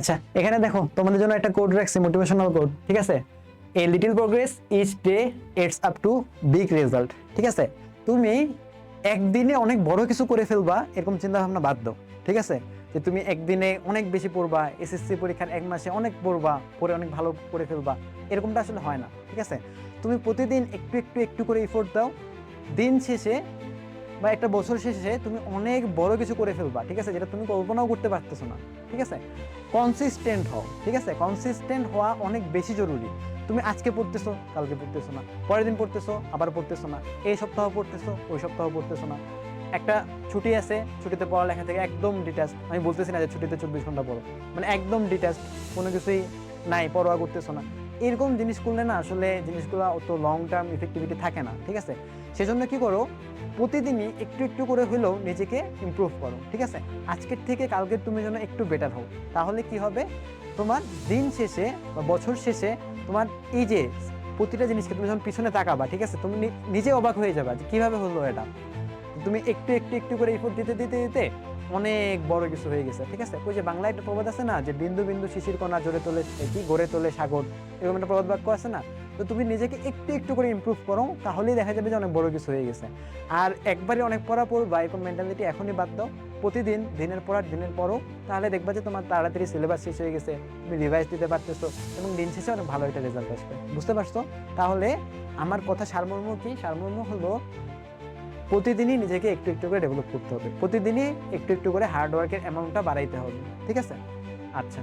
আচ্ছা এখানে দেখো, তোমাদের জন্য একটা কোড রাখছি মোটিভেশনাল কোড ঠিক আছে? A little progress each day it's up to big result ঠিক আছে? তুমি একদিনে অনেক বড় কিছু করে ফেলবা, এরকম চিন্তা ভাবনা বাদ দাও, ঠিক আছে? যে তুমি একদিনে অনেক বেশি পড়বা এসএসসি পরীক্ষার এক মাসে অনেক পড়বা, পড়ে অনেক ভালো করে ফেলবা, এরকমটা আসলে হয় না, ঠিক আছে? তুমি প্রতিদিন একটু একটু একটু করে এফোর্ট দাও, দিন শেষে বা একটা বছর শেষে তুমি অনেক বড় কিছু করে ফেলবা, ঠিক আছে? যেটা তুমি কল্পনাও করতে পারতেছো না, ঠিক আছে? কনসিস্টেন্ট হও, ঠিক আছে? কনসিস্টেন্ট হওয়া অনেক বেশি জরুরি। তুমি আজকে পড়তেছো, কালকে পড়তেছো না। পরের দিন পড়তেছো আবার পড়তেছো না। এই সপ্তাহ পড়তেছো, ওই সপ্তাহ পড়তেছো না। একটা ছুটি আছে, ছুটিতে পড়ালেখা থেকে একদম ডিটাচ আমি বলতেছি না যে ছুটিতে চব্বিশ ঘণ্টা পড়ো। মানে একদম ডিটাচ কোনো কিছুই নাই, পরোয়া করতেছো না। এরকম জিনিস করলে না আসলে জিনিসগুলো অত লং টার্ম ইফেক্টিভিটি থাকে না, ঠিক আছে? সেজন্য কি করো? প্রতিদিনই একটু একটু করে হলেও নিজেকে ইমপ্রুভ করো, ঠিক আছে? আজকের থেকে কালকে তুমি যেন একটু বেটার হও। তাহলে কি হবে? তোমার দিন শেষে বা বছর শেষে তোমার এই যে প্রতিটা জিনিসকে তুমি যখন পিছনে তাকাবা, ঠিক আছে? তুমি নিজে অবাক হয়ে যাবা যে কীভাবে হলো এটা? তুমি একটু একটু একটু করে ইফোর্ট দিতে দিতে দিতে অনেক বড় কিছু হয়ে গেছে, ঠিক আছে? ওই যে বাংলায় একটা প্রবাদ আছে না, যে বিন্দু বিন্দু শিশির কণা জোরে তোলে কি? গড়ে তোলে সাগর। এরকম একটা প্রবাদ বাক্য আছে না? তো তুমি নিজেকে একটু একটু করে ইমপ্রুভ করো, তাহলেই দেখা যাবে যে অনেক বড় কিছু হয়ে গেছে। আর একবারে অনেক পড়া পড়বা এরকম মেন্টালিটি এখনই বাদ দাও। প্রতিদিন, দিনের পর আর দিনের পরও, তাহলে দেখবা যে তোমার তাড়াতাড়ি সিলেবাস শেষ হয়ে গেছে, তুমি রিভাইজ দিতে পারতেছো, এবং দিন শেষে অনেক ভালো একটা রেজাল্ট আসবে। বুঝতে পারছ? তাহলে আমার কথা সারমর্ম কি? সারমর্ম হলো প্রতিদিনই নিজেকে একটু একটু করে ডেভেলপ করতে হবে। প্রতিদিনই একটু একটু করে হার্ডওয়ার্কের অ্যামাউন্টটা বাড়াইতে হবে। ঠিক আছে? আচ্ছা।